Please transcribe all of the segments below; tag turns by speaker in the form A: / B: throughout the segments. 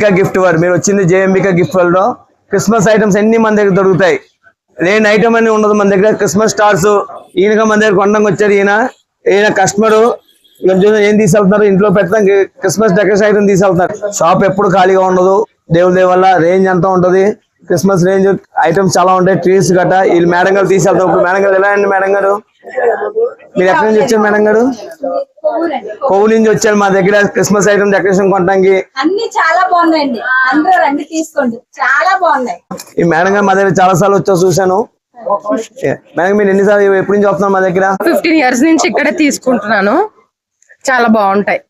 A: జేఎంబిక gift వర్ మీరు వచ్చింది జేఎంబిక గిఫ్ట్ వరల్డ్లో క్రిస్మస్ ఐటమ్స్ అన్ని మన దగ్గర దొరుకుతాయి. లేని ఐటమ్ అని ఉండదు మన దగ్గర. క్రిస్మస్ స్టార్స్ ఈయనగా మన దగ్గర కొనడానికి వచ్చారు ఈయన. ఈయన కస్టమర్ ఏం తీసుకెళ్తున్నారు? ఇంట్లో పెట్టడానికి క్రిస్మస్ డెకరేషన్ ఐటమ్ తీసుకెళ్తున్నారు. షాప్ ఎప్పుడు ఖాళీగా ఉండదు. దేవుడి వల్ల రేంజ్ అంతా ఉంటది? క్రిస్మస్ రేంజ్ ఐటమ్స్ చాలా ఉంటాయి. ట్రీస్ గట్రా. వీళ్ళు మేడం గారు తీసుకెళ్తారు ఇప్పుడు మేడం గారు ఎలా అండి మేడం గారు మీరు ఎక్కడి నుంచి వచ్చారు మేడం గారు కొవ్వు నుంచి వచ్చారు మా దగ్గర క్రిస్మస్ ఐటమ్ డెకరేషన్ కొనడానికి
B: అన్ని చాలా బాగున్నాయండి. అందరూ రండి తీసుకోండి. చాలా బాగున్నాయి.
A: ఈ మేడం గారు మా దగ్గర చాలా సార్లు వచ్చా చూశాను. మేడం మీరు ఎన్నిసార్లు ఎప్పటి నుంచి వస్తున్నారు మా దగ్గర?
C: ఫిఫ్టీన్ ఇయర్స్ నుంచి ఇక్కడే తీసుకుంటున్నాను. చాలా బాగుంటాయి.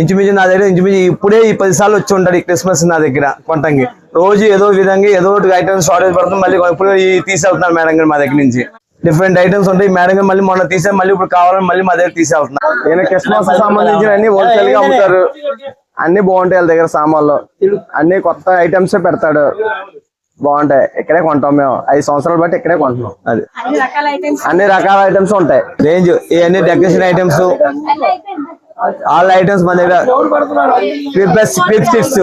A: ఇంచుమించు నా దగ్గర ఇంచుమించు ఇప్పుడే ఈ పది సార్లు వచ్చి ఉంటాడు ఈ క్రిస్మస్ నా దగ్గర కొనటానికి. రోజు ఏదో విధంగా ఏదో ఒకటి ఐటమ్స్ షార్టేజ్ పడుతుంది మళ్ళీ ఇప్పుడు ఈ తీసుకెళ్తున్నారు మేడం గారు మా దగ్గర నుంచి. డిఫరెంట్ ఐటమ్స్ ఉంటాయి. మేడం గారు మళ్ళీ మొన్న తీసే మళ్ళీ ఇప్పుడు కావాలని మళ్ళీ మా దగ్గర తీసుకెళ్తున్నారు
D: ఈయన క్రిస్మస్ సంబంధించిన అన్ని హోల్సేల్గా అమ్ముతారు. అన్ని బాగుంటాయి వాళ్ళ దగ్గర సామాన్లు. అన్ని కొత్త ఐటమ్స్ పెడతాడు. బాగుంటాయి. ఇక్కడే కొంటాం మేము. ఐదు సంవత్సరాలు బట్టి ఇక్కడే కొంటున్నాం.
A: అది.
B: అన్ని రకాల ఐటమ్స్
D: అన్ని రకాల ఐటమ్స్ ఉంటాయి.
A: రేంజ్ ఇవన్నీ డెకరేషన్ ఐటమ్స్ ఆల్ ఐటమ్స్ మన దగ్గర. ప్లస్ క్లిప్ స్టిక్స్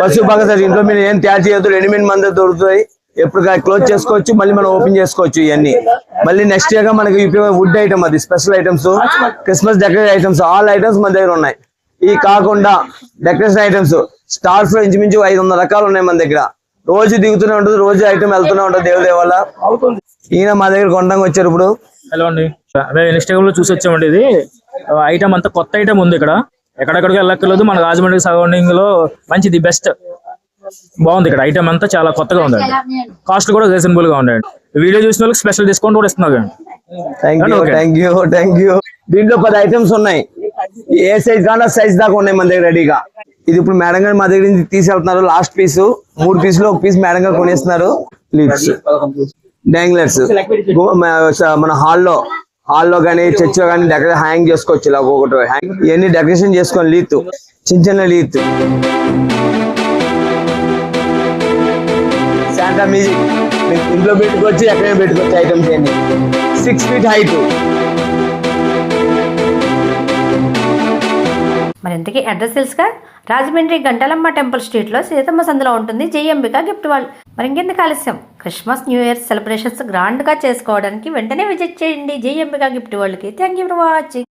A: పశు బాగా సార్ ఇంట్లో మీరు ఏం తయారు చేయొద్దు. రెడీమేడ్ మన దగ్గర దొరుకుతాయి. ఎప్పుడు క్లోజ్ చేసుకోవచ్చు మళ్ళీ మనం ఓపెన్ చేసుకోవచ్చు ఇవన్నీ. మళ్ళీ నెక్స్ట్ ఇయర్గా మనకి వుడ్ ఐటమ్ అది special items Christmas decoration items all items మన దగ్గర ఉన్నాయి. ఈ కాకుండా డెకరేషన్ ఐటమ్స్ స్టార్స్లో ఇంచుమించు ఐదు వందల రకాలు ఉన్నాయి మన దగ్గర. రోజు దిగుతూనే ఉంటుంది రోజు ఐటమ్ వెళ్తూనే ఉంటుంది దేవుడి వల్ల ఈయన మా దగ్గర కొండంగా వచ్చారు ఇప్పుడు.
E: హలో అండి. అదే ఇన్స్టాగ్రామ్లో చూసి వచ్చామండి ఇది. ఐటమ్ అంతా కొత్త ఐటమ్ ఉంది ఇక్కడ. ఎక్కడెక్కడికి వెళ్ళక్కర్లేదు మన రాజమండ్రి సరౌండింగ్లో మంచిది బెస్ట్ బాగుంది ఇక్కడ. ఐటమ్ అంతా చాలా కొత్తగా ఉందండి. కాస్ట్ కూడా రీజనబుల్గా ఉందండి. వీడియో చూసిన వాళ్ళకి స్పెషల్ డిస్కౌంట్ కూడా ఇస్తున్నారు
A: thank you
E: Okay.
A: Thank you thank you దీంట్లో పది ఐటమ్స్ ఉన్నాయి. ఏ సైజ్ కావాలో సైజ్ దాకా ఉన్నాయి మన దగ్గర రెడీగా ఇది ఇప్పుడు మేడం గారు మా దగ్గర నుంచి తీసుకెళ్తున్నారు. లాస్ట్ పీస్ మూడు పీస్లో ఒక పీస్ మేడం గారు కొనేస్తున్నారు. లీడ్స్ డాంగ్లర్స్ మన హాల్లో హాల్లో కానీ చర్చ్లో కానీ డెకరేషన్ హ్యాంగ్ చేసుకోవచ్చు. ఇలా ఒక్కొక్కటి. ఇవన్నీ డెకరేషన్ చేసుకొని లీత్ చిన్న చిన్న లీత్ శాంటా మ్యూజిక్ ఇంట్లో పెట్టుకోవచ్చు ఎక్కడైనా పెట్టుకోవచ్చు ఐటమ్స్ ఏంటి సిక్స్ ఫీట్ హైట్
F: మరి ఇంతకీ అడ్రస్ తెలుసుగా? రాజమండ్రి గంటలమ్మ టెంపుల్ స్ట్రీట్లో సీతమ్మ సందులో ఉంటుంది జయంబిక గిఫ్ట్ వాళ్ళు మరి ఇంకెందుకు ఆలస్యం? క్రిస్మస్ న్యూ ఇయర్ సెలబ్రేషన్స్ గ్రాండ్గా చేసుకోవడానికి వెంటనే విజిట్ చేయండి జయంబిక గిఫ్ట్ వాళ్ళకి థ్యాంక్ యూ ఫర్ వాచింగ్